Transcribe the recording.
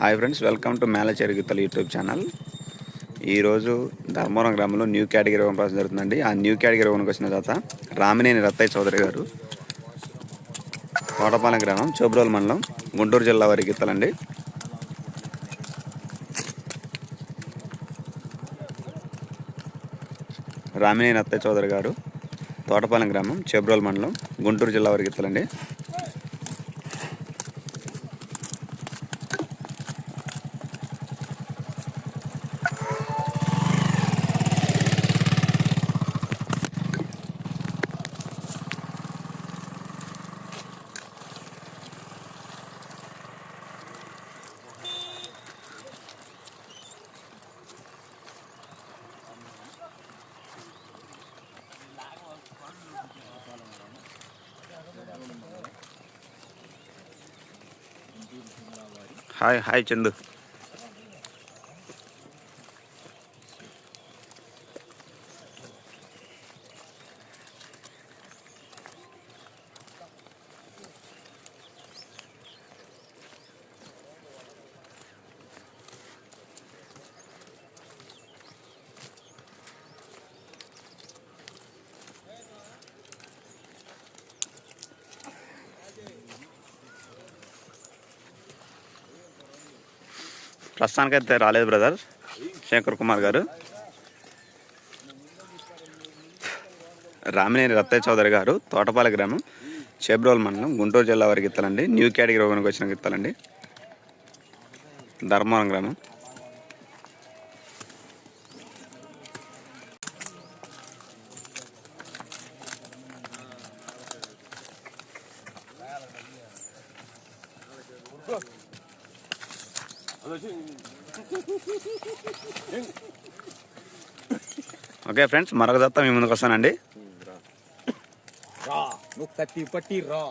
Hi friends welcome to Mela Geethalu YouTube channel ఈరోజు ధర్మవరం గ్రామంలో new category one process జరుగుతుందండి. ఆ న్యూ కేటగిరీ వన్కి వచ్చిన తర్వాత రామినేని రత్తయ్య చౌదరి గారు కోటపాలెం గ్రామం చోబ్రోల్ మండలం గుంటూరు జిల్లా వారి గీతలండి. రామినేని రత్తయ్య చౌదరి గారు తోటపాలెం గ్రామం చెబ్రోల్ మండలం గుంటూరు జిల్లా వారి గీతలండి. హాయ్ హాయ్ చందు ప్రస్తుతానికైతే రాలేదు బ్రదర్ శేఖర్ కుమార్ గారు. రామినేని రత్తయ్య చౌదరి గారు తోటపాల గ్రామం చేబ్రోల్ మండలం గుంటూరు జిల్లా వారికి గిత్తలండి. న్యూ కేటగిరీ రోగానికి వచ్చిన గిత్తలండి. ధర్మవరం గ్రామం. ఓకే ఫ్రెండ్స్ మరొక దత్త మీ ముందుకు వస్తానండి. రా. నువ్వు కత్తి పట్టి రా.